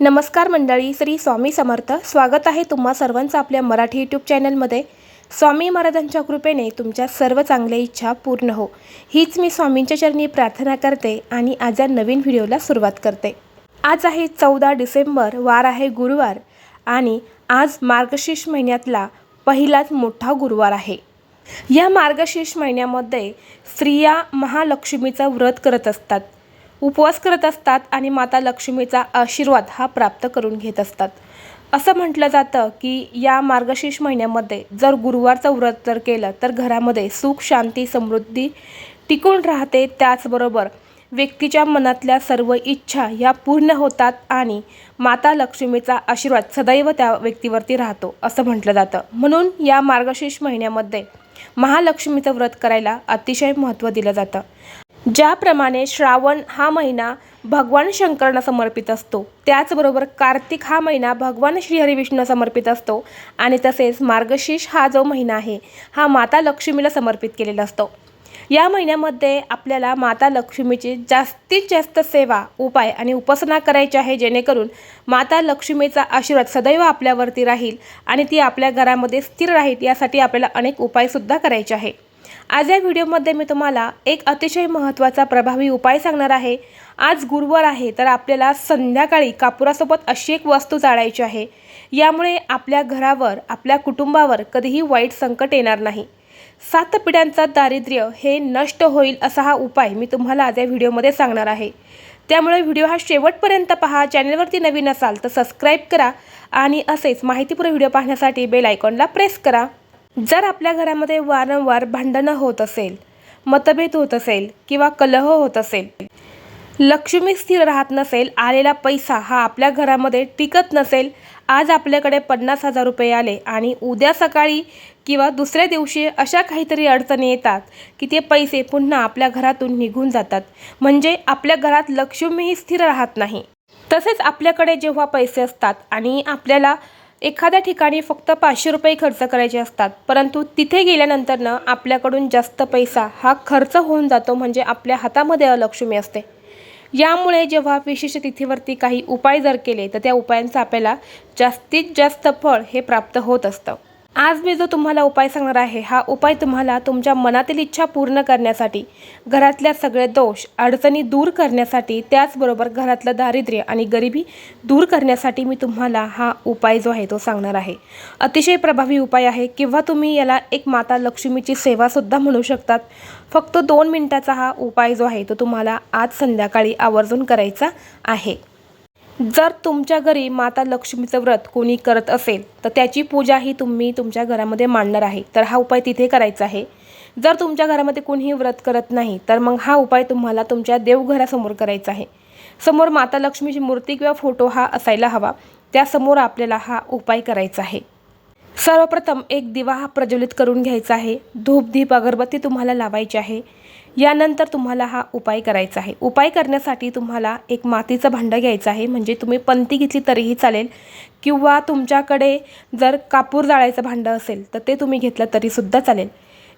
नमस्कार मंडळी श्री स्वामी समर्थ. स्वागत आहे तुम्हा सर्वांचं आपल्या मराठी यूट्यूब चॅनलमध्ये स्वामी महाराजांच्या कृपेने तुमच्या सर्व चांगल्या इच्छा पूर्ण हो. हीच मी स्वामींच्या चरणी प्रार्थना करते आणि आज या नवीन व्हिडिओला सुरुवात करते. आज आहे चौदा डिसेंबर वार आहे गुरुवार आणि आज मार्गशीर्ष महिन्यातला पहिलाच मोठा गुरुवार आहे. या मार्गशीर्ष महिन्यामध्ये स्त्रिया महालक्ष्मीचं व्रत करत असतात. उपवास करत असतात आणि माता लक्ष्मीचा आशीर्वाद हा प्राप्त करून घेत असतात. असं म्हटलं जातं की या मार्गशीर्ष महिन्यामध्ये जर गुरुवारचं व्रत जर केलं तर घरामध्ये सुख शांती समृद्धी टिकून राहते. त्याचबरोबर व्यक्तीच्या मनातल्या सर्व इच्छा ह्या पूर्ण होतात आणि माता लक्ष्मीचा आशीर्वाद सदैव त्या व्यक्तीवरती राहतो असं म्हटलं जातं. म्हणून या मार्गशीर्ष महिन्यामध्ये महालक्ष्मीचं व्रत करायला अतिशय महत्त्व दिलं जातं. ज्याप्रमाणे श्रावण हा महिना भगवान शंकरांना समर्पित असतो त्याचबरोबर कार्तिक हा महिना भगवान श्रीहरिविष्णूंना समर्पित असतो आणि तसेच मार्गशीर्ष हा जो महिना आहे हा माता लक्ष्मीला समर्पित केलेला असतो. या महिन्यामध्ये आपल्याला माता लक्ष्मीची जास्तीत जास्त सेवा उपाय आणि उपासना करायची आहे जेणेकरून माता लक्ष्मीचा आशीर्वाद सदैव आपल्यावरती राहील आणि ती आपल्या घरामध्ये स्थिर राहील यासाठी आपल्याला अनेक उपायसुद्धा करायचे आहे. आज या व्हिडिओमध्ये मी तुम्हाला एक अतिशय महत्त्वाचा प्रभावी उपाय सांगणार आहे. आज गुरुवार आहे तर आपल्याला संध्याकाळी कापुरासोबत अशी एक वस्तू जाळायची आहे. यामुळे आपल्या घरावर आपल्या कुटुंबावर कधीही वाईट संकट येणार नाही. सात पिढ्यांचा दारिद्र्य हे नष्ट होईल असा हा उपाय मी तुम्हाला आज या व्हिडिओमध्ये सांगणार आहे. त्यामुळे व्हिडिओ हा शेवटपर्यंत पहा. चॅनलवरती नवीन असाल तर सबस्क्राईब करा आणि असेच माहितीपूर्ण व्हिडिओ पाहण्यासाठी बेल आयकॉनला प्रेस करा. जर आपल्या घरामध्ये वारंवार भांडणं होत असेल मतभेद होत असेल किंवा कलह होत असेल लक्ष्मी स्थिर राहत नसेल आलेला पैसा हा आपल्या घरामध्ये टिकत नसेल आज आपल्याकडे पन्नास हजार रुपये आले आणि उद्या सकाळी किंवा दुसऱ्या दिवशी अशा काहीतरी अडचणी येतात की ते पैसे पुन्हा आपल्या घरातून निघून जातात. म्हणजे आपल्या घरात लक्ष्मीही स्थिर राहत नाही. तसेच आपल्याकडे जेव्हा पैसे असतात आणि आपल्याला एखाद्या ठिकाणी फक्त पाचशे रुपये खर्च करायचे असतात परंतु तिथे गेल्यानंतरनं आपल्याकडून जास्त पैसा हा खर्च होऊन जातो म्हणजे आपल्या हातामध्ये अलक्ष्मी असते. यामुळे जेव्हा विशेष तिथीवरती काही उपाय जर केले तर त्या उपायांचं आपल्याला जास्तीत जास्त फळ हे प्राप्त होत असतं. आज मी जो तुम्हाला उपाय सांगणार आहे हा उपाय तुम्हाला तुमच्या मनातील इच्छा पूर्ण करण्यासाठी घरातल्या सगळे दोष अडचणी दूर करण्यासाठी त्याचबरोबर घरातलं दारिद्र्य आणि गरिबी दूर करण्यासाठी मी तुम्हाला हा उपाय जो आहे तो सांगणार आहे. अतिशय प्रभावी उपाय आहे किंवा तुम्ही याला एक माता लक्ष्मीची सेवासुद्धा म्हणू शकतात. फक्त दोन मिनिटाचा हा उपाय जो आहे तो तुम्हाला आज संध्याकाळी आवर्जून करायचा आहे. जर तुमच्या घरी माता लक्ष्मीचं व्रत कोणी करत असेल तर त्याची पूजा ही तुम्ही तुमच्या घरामध्ये मांडणार आहे. तर हा उपाय तिथे करायचा आहे. जर तुमच्या घरामध्ये कोणीही व्रत करत नाही तर मग हा उपाय तुम्हाला तुमच्या देवघरासमोर करायचा आहे. समोर माता लक्ष्मीची मूर्ती किंवा फोटो हा असायला हवा. त्यासमोर आपल्याला हा उपाय करायचा आहे. सर्वप्रथम एक दिवा हा प्रज्वलित करून घ्यायचा आहे. धूप दीप अगरबत्ती तुम्हाला लावायची आहे. यानंतर तुम्हाला हा उपाय करायचा आहे. उपाय करण्यासाठी तुम्हाला एक मातीचं भांडं घ्यायचं आहे. म्हणजे तुम्ही पंती घेतली तरीही चालेल. किंवा तुमच्याकडे जर कापूर जाळायचं भांडं असेल तर ते तुम्ही घेतलं तरीसुद्धा चालेल.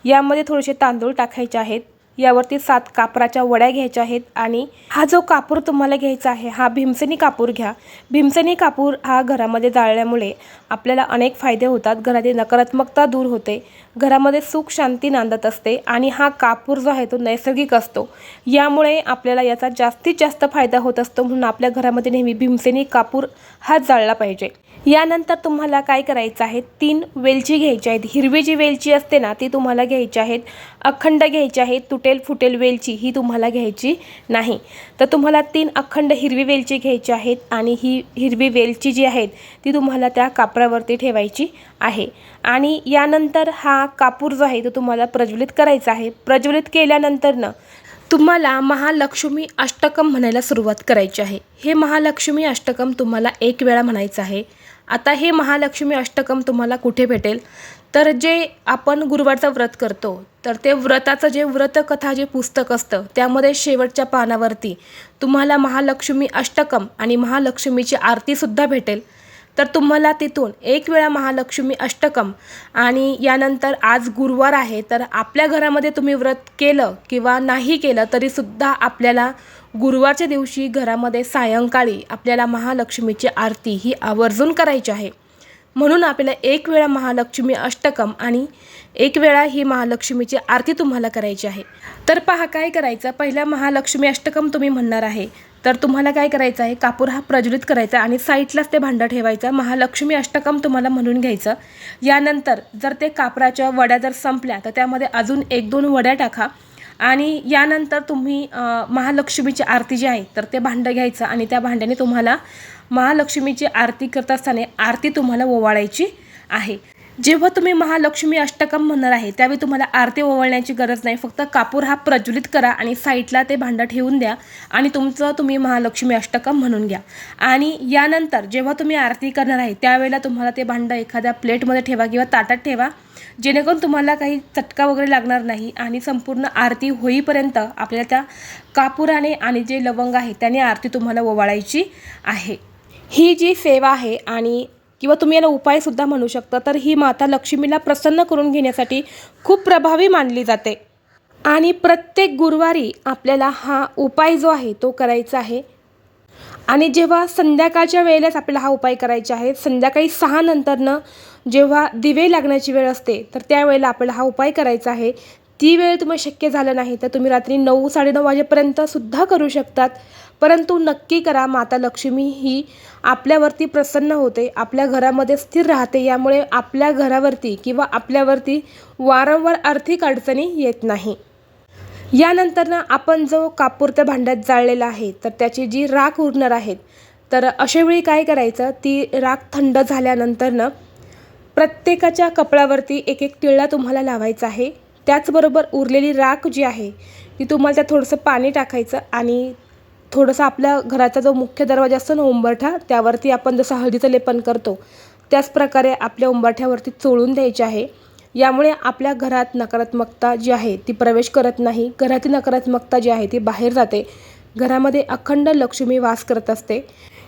यामध्ये थोडेसे तांदूळ टाकायचे आहेत. यावरती सात कापराच्या वड्या घ्यायच्या आहेत आणि हा जो कापूर तुम्हाला घ्यायचा आहे हा भीमसेनी कापूर घ्या. भीमसेनी कापूर हा घरामध्ये जाळल्यामुळे आपल्याला अनेक फायदे होतात. घरातील नकारात्मकता दूर होते. घरामध्ये सुख शांती नांदत असते आणि हा कापूर जो आहे तो नैसर्गिक असतो. यामुळे आपल्याला याचा जास्तीत जास्त फायदा होत असतो म्हणून आपल्या घरामध्ये नेहमी भीमसेनी कापूर हा जाळला पाहिजे. यानंतर तुम्हाला काय करायचं आहे? तीन वेलची घ्यायची आहेत. हिरवी जी वेलची असते ना ती तुम्हाला घ्यायची आहेत. अखंड घ्यायची आहे. तुटेल फुटेल वेलची ही तुम्हाला घ्यायची नाही. तर तुम्हाला तीन अखंड हिरवी वेलची घ्यायची आहेत आणि ही हिरवी वेलची जी आहेत ती तुम्हाला त्या कापरावरती ठेवायची आहे. आणि यानंतर हा कापूर जो आहे तो तुम्हाला प्रज्वलित करायचा आहे. प्रज्वलित केल्यानंतरनं तुम्हाला महालक्ष्मी अष्टकम म्हणायला सुरुवात करायची आहे. हे महालक्ष्मी अष्टकम तुम्हाला एक वेळा म्हणायचं आहे. आता हे महालक्ष्मी अष्टकम तुम्हाला कुठे भेटेल? तर जे आपण गुरुवारचं व्रत करतो तर ते व्रताचं जे व्रतकथा जे पुस्तक असतं त्यामध्ये शेवटच्या पानावरती तुम्हाला महालक्ष्मी अष्टकम आणि महालक्ष्मीची आरतीसुद्धा भेटेल. तर तुम्हाला तिथून एक वेळा महालक्ष्मी अष्टकम आणि यानंतर आज गुरुवार आहे तर आपल्या घरामध्ये तुम्ही व्रत केलं किंवा नाही केलं तरीसुद्धा आपल्याला गुरुवारच्या दिवशी घरामध्ये सायंकाळी आपल्याला महालक्ष्मीची आरती ही आवर्जून करायची आहे. म्हणून आपल्याला एक वेळा महालक्ष्मी अष्टकम आणि एक वेळा ही महालक्ष्मीची आरती तुम्हाला करायची आहे. तर पहा काय करायचं? पहिला महालक्ष्मी अष्टकम तुम्ही म्हणणार आहे. तर तुम्हाला काय करायचं आहे? कापूर हा प्रज्वलित करायचा आणि साईडलाच ते भांडं ठेवायचं महालक्ष्मी अष्टकम तुम्हाला म्हणून घ्यायचं. यानंतर जर ते कापराच्या वड्या जर संपल्या तर त्यामध्ये अजून एक दोन वड्या टाका. आणि यानंतर तुम्ही महालक्ष्मीची आरती जी आहे तर ते भांडं घ्यायचं आणि त्या भांड्याने तुम्हाला महालक्ष्मीची आरती करत असताना आरती तुम्हाला ओवाळायची आहे. जेव्हा तुम्ही महालक्ष्मी अष्टकम म्हणणार आहे त्यावेळी तुम्हाला आरती ओवाळण्याची गरज नाही. फक्त कापूर हा प्रज्वलित करा आणि साईडला ते भांडं ठेवून द्या आणि तुमचं तुम्ही महालक्ष्मी अष्टकम म्हणून घ्या. आणि यानंतर जेव्हा तुम्ही आरती करणार आहे त्यावेळेला तुम्हाला ते भांडं एखाद्या प्लेटमध्ये ठेवा किंवा ताटात ठेवा. जेणेकरून तुम्हाला काही चटका वगैरे लागणार नाही आणि संपूर्ण आरती होईपर्यंत आपल्याला त्या कापुराने आणि जे लवंग आहे त्याने आरती तुम्हाला ओवाळायची आहे. ही जी सेवा आहे आणि किंवा तुम्ही याला उपायसुद्धा म्हणू शकता तर ही माता लक्ष्मीला प्रसन्न करून घेण्यासाठी खूप प्रभावी मानली जाते. आणि प्रत्येक गुरुवारी आपल्याला हा उपाय जो आहे तो करायचा आहे. आणि जेव्हा संध्याकाळच्या वेळेलाच आपल्याला हा उपाय करायचा आहे संध्याकाळी सहा नंतरनं जेव्हा दिवे लागण्याची वेळ असते तर त्यावेळेला आपल्याला हा उपाय करायचा आहे. ती वेळ तुम्ही शक्य झालं नाही तर तुम्ही रात्री नऊ साडेनऊ वाजेपर्यंत सुद्धा करू शकतात. परंतु नक्की करा माता लक्ष्मी ही आपल्यावरती प्रसन्न होते आपल्या घरामध्ये स्थिर राहते यामुळे आपल्या घरावरती किंवा आपल्यावरती वारंवार आर्थिक अडचणी येत नाही. यानंतर ना आपण जो कापूर त्या भांड्यात जाळलेला आहे तर त्याची जी राख उरणार आहेत तर अशावेळी काय करायचं ती राख थंड झाल्यानंतर ना प्रत्येकाच्या कपड्यावरती एक एक टिळा तुम्हाला लावायचा आहे. त्याचबरोबर उरलेली राख जी आहे ती तुम्हाला त्यात थोडंसं पाणी टाकायचं आणि थोडंसं आपल्या घराचा जो मुख्य दरवाजा असतो ना उंबरठा त्यावरती आपण जसं हळदीचं लेपन करतो त्याच प्रकारे आपल्या उंबरठ्यावरती चोळून द्यायचे आहे. यामुळे आपल्या घरात नकारात्मकता जी आहे ती प्रवेश करत नाही. घरातील नकारात्मकता जी आहे ती बाहेर जाते. घरामध्ये अखंड लक्ष्मी वास करत असते.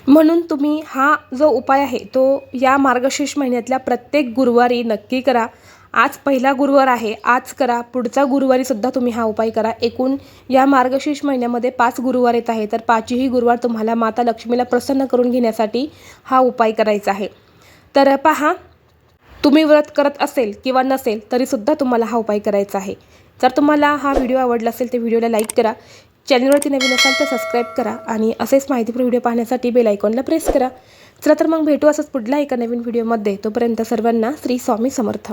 म्हणून तुम्ही हा जो उपाय आहे तो या मार्गशीर्ष महिन्यातल्या प्रत्येक गुरुवारी नक्की करा. आज पहिला गुरुवार आहे. आज करा. पुढचा गुरुवारी सुद्धा तुम्ही हा उपाय करा. एकूण या मार्गशीर्ष महिन्यामध्ये पाच गुरुवार येत आहे. तर पाचही गुरुवार तुम्हाला माता लक्ष्मीला प्रसन्न करून घेण्यासाठी हा उपाय करायचा आहे. तर पहा तुम्ही व्रत करत असेल किंवा नसेल तरीसुद्धा तुम्हाला हा उपाय करायचा आहे. जर तुम्हाला हा व्हिडिओ आवडला असेल तर व्हिडिओला लाईक करा. चॅनलवरती नवीन असाल तर सबस्क्राईब करा आणि असेच माहितीपूर्ण व्हिडिओ पाहण्यासाठी बेल आयकॉनला प्रेस करा. चला तर मग भेटू असंच पुढला एका नवीन व्हिडिओमध्ये. तोपर्यंत सर्वांना श्री स्वामी समर्थ.